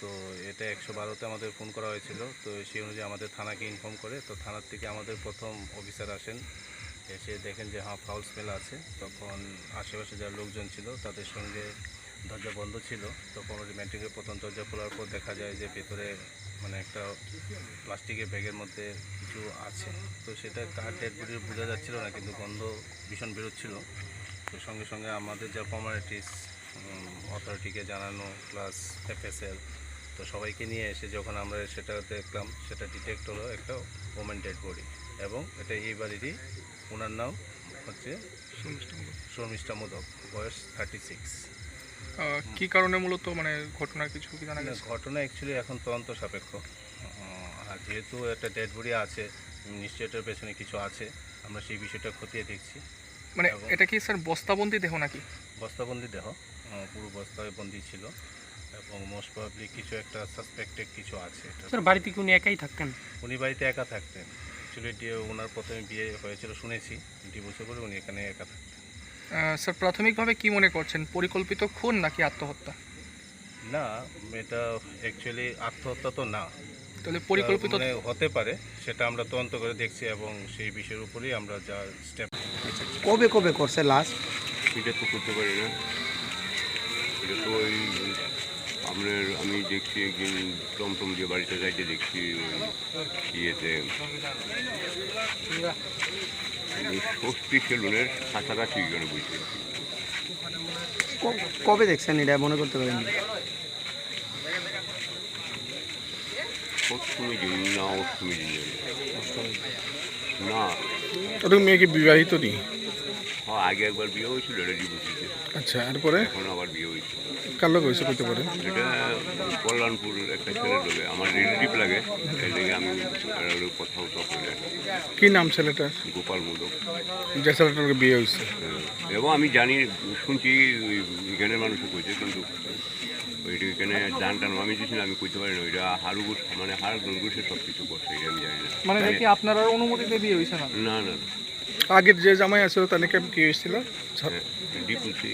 তো এটা একশো বারোতে আমাদের ফোন করা হয়েছিল। তো সেই অনুযায়ী আমাদের থানাকে ইনফর্ম করে, তো থানার থেকে আমাদের প্রথম অফিসার আসেন। এসে দেখেন যে হ্যাঁ ফাউল স্মেল আছে। তখন আশেপাশে যারা লোকজন ছিল, তাদের সঙ্গে দরজা বন্ধ ছিল। তখন ম্যাট্রিকের প্রথম দরজা খোলার পর দেখা যায় যে, ভেতরে মানে একটা প্লাস্টিকের ব্যাগের মধ্যে কিছু আছে। তো সেটা কার ডেড বোঝা যাচ্ছিল না, কিন্তু গন্ধ ভীষণ বেরোচ্ছিল। তো সঙ্গে সঙ্গে আমাদের যা ফর্মালিটিস অথরিটিকে জানানো প্লাস এফএসএল তো সবাইকে নিয়ে এসে যখন আমরা সেটা দেখলাম সেটা ডিটেক্ট হলো একটা ওমেন ডেড বডি এবং এটা এই বাড়িরই ওনার নাম হচ্ছে শর্মিষ্ঠা মোদক বয়স থার্টি সিক্স কি কারণে মূলত মানে ঘটনা কিছু কি জানা গেছে? ঘটনা অ্যাকচুয়ালি এখন তদন্ত সাপেক্ষ। আর যেহেতু একটা ডেড বডি আছে নিশ্চয়ই এটার পেছনে কিছু আছে আমরা সেই বিষয়টা খতিয়ে দেখছি। মানে এটা কি স্যার বস্তাবন্দি দেহ নাকি? বস্তাবন্দি দেহ পুরো বস্তায় বন্দি ছিল। এবং মোস্ট প্রবাবলি কিছু একটা সাসপেক্টেড কিছু আছে। স্যার বাড়িতে কি উনি একাই থাকতেন? উনি বাড়িতে একা থাকতেন। অ্যাকচুয়ালি ওনার প্রথমে বিয়ে হয়েছিল শুনেছি। ডিভোর্সে করে উনি এখানে একা থাকতেন। স্যার প্রাথমিকভাবে কি মনে করছেন? পরিকল্পিত খুন নাকি আত্মহত্যা? না এটা অ্যাকচুয়ালি আত্মহত্যা তো না। তাহলে পরিকল্পিত মানে হতে পারে সেটা আমরা তদন্ত করে দেখছি এবং সেই বিষয়ের উপরেই আমরা যা স্টেপ কবে কবে করছে লাস্ট এটা তো করতে পারি না। এটা তো ওই আপনার আমি দেখছি একদিন টমটম দিয়ে বাড়িতে যাইতে দেখছি ইয়েতে ষষ্ঠী সেলুনের কাছাকাছি এখানে বসে কবে দেখছেন এটা? মনে করতে পারেন। অষ্টমী দিন না অষ্টমী দিন। না। ওদের মেয়ে কি বিবাহিত নি? হ্যাঁ আগে একবার বিয়ে হয়েছিল এটা আচ্ছা এরপরে এখন আবার বিয়ে হয়েছে। কার লোক হয়েছে করতে পারে? এটা কল্যাণপুর একটা ছেলে লোকে আমার রিলেটিভ লাগে সেই থেকে আমি আর কথা উঠা করে কি নাম ছেলেটার গোপাল মোদক। যে ছেলেটার বিয়ে হয়েছে। হ্যাঁ। এবং আমি জানি শুনছি এখানের মানুষও কইছে কিন্তু ওইটা এখানে দান টান আমি দিচ্ছি না আমি কইতে পারি না। ওইটা হাড়ু ঘুষ মানে হাড় ঘুষে সব কিছু করছে এটা আমি জানি না। মানে কি আপনার অনুমতিতে বিয়ে হয়েছে না? না না আগের যে জামাই আছে তার নাকি কি হয়েছিল? ডিপুলসি